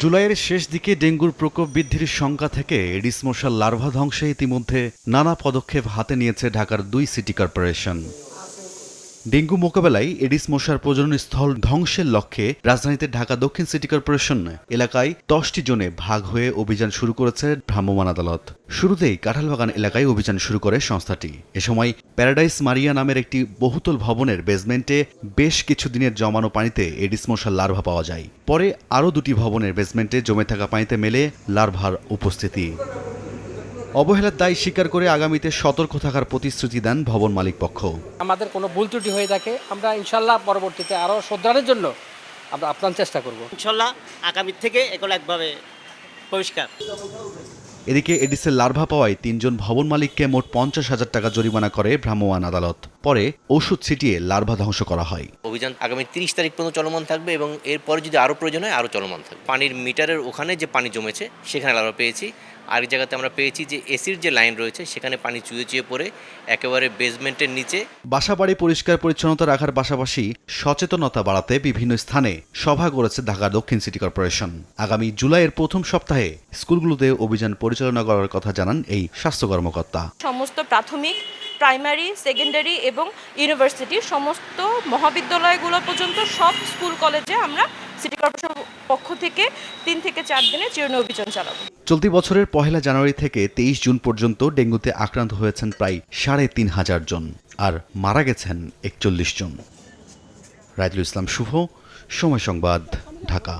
জুলাইয়ের শেষ দিকে ডেঙ্গুর প্রকোপ বৃদ্ধির শঙ্কা থেকে এডিস মশার লার্ভা ধ্বংসে ইতিমধ্যে নানা পদক্ষেপ হাতে নিয়েছে ঢাকার দুই সিটি কর্পোরেশন। ডেঙ্গু মোকাবেলায় এডিস মশার প্রজনন স্থল ধ্বংসের লক্ষ্যে রাজধানীতে ঢাকা দক্ষিণ সিটি কর্পোরেশন এলাকায় দশটি জনে ভাগ হয়ে অভিযান শুরু করেছে ভ্রাম্যমাণ আদালত। শুরুতেই কাঁঠালবাগান এলাকায় অভিযান শুরু করে সংস্থাটি। এ সময় প্যারাডাইস মারিয়া নামের একটি বহুতল ভবনের বেসমেন্টে বেশ কিছুদিনের জমানো পানিতে এডিস মশার লার্ভা পাওয়া যায়। পরে আরও দুটি ভবনের বেসমেন্টে জমে থাকা পানিতে মেলে লার্ভার উপস্থিতি। অবহেলার দায় স্বীকার করে আগামীতে সতর্ক থাকার প্রতিশ্রুতি দেন ভবন মালিক পক্ষ। আমাদের কোনো ভুল ত্রুটি হয়ে থাকে আমরা ইনশাল্লাহ পরবর্তীতে আরও শ্রদ্ধারের জন্য আমরা আপ্রাণ চেষ্টা করব। ইনশাল্লাহ আগামী থেকে এগুলো একভাবে পরিষ্কার। এদিকে এডিসের লার্ভা পাওয়ায় তিনজন ভবন মালিককে মোট পঞ্চাশ হাজার টাকা জরিমানা করে ভ্রাম্যমাণ আদালত। পরে ওষুধ ছিটিয়ে লার্ভা ধ্বংস করা হয়। অভিযান আগামী তিরিশ তারিখ পর্যন্ত চলমান থাকবে এবং এরপরে যদি আরও প্রয়োজন হয় আরও চলমান থাকবে। পানির মিটারের ওখানে যে পানি জমেছে সেখানে আমরা পেয়েছি। আরেক জায়গাতে আমরা পেয়েছি যে এসির যে লাইন রয়েছে সেখানে পানি চুয়ে চুয়ে পড়ে একেবারে বেসমেন্টের নিচে। বাসাবাড়ি পরিষ্কার পরিচ্ছন্নতা রাখার পাশাপাশি সচেতনতা বাড়াতে বিভিন্ন স্থানে সভা করেছে ঢাকা দক্ষিণ সিটি কর্পোরেশন। আগামী জুলাইয়ের প্রথম সপ্তাহে স্কুলগুলোতে অভিযান পরিচালনা করার কথা জানান এই স্বাস্থ্য কর্মকর্তা। সমস্ত প্রাথমিক প্রাইমারি সেকেন্ডারি এবং ইউনিভার্সিটি সমস্ত মহাবিদ্যালয়গুলো পর্যন্ত সব স্কুল কলেজে আমরা সিটি কর্পোরেশন পক্ষ থেকে তিন থেকে চার দিনে চিরুনি অভিযান চালাবো। চলতি বছরের পহেলা জানুয়ারি থেকে তেইশ জুন পর্যন্ত ডেঙ্গুতে আক্রান্ত হয়েছেন প্রায় সাড়ে তিন হাজার জন আর মারা গেছেন একচল্লিশ জন। রাইদুল ইসলাম শুভ সময় সংবাদ ঢাকা।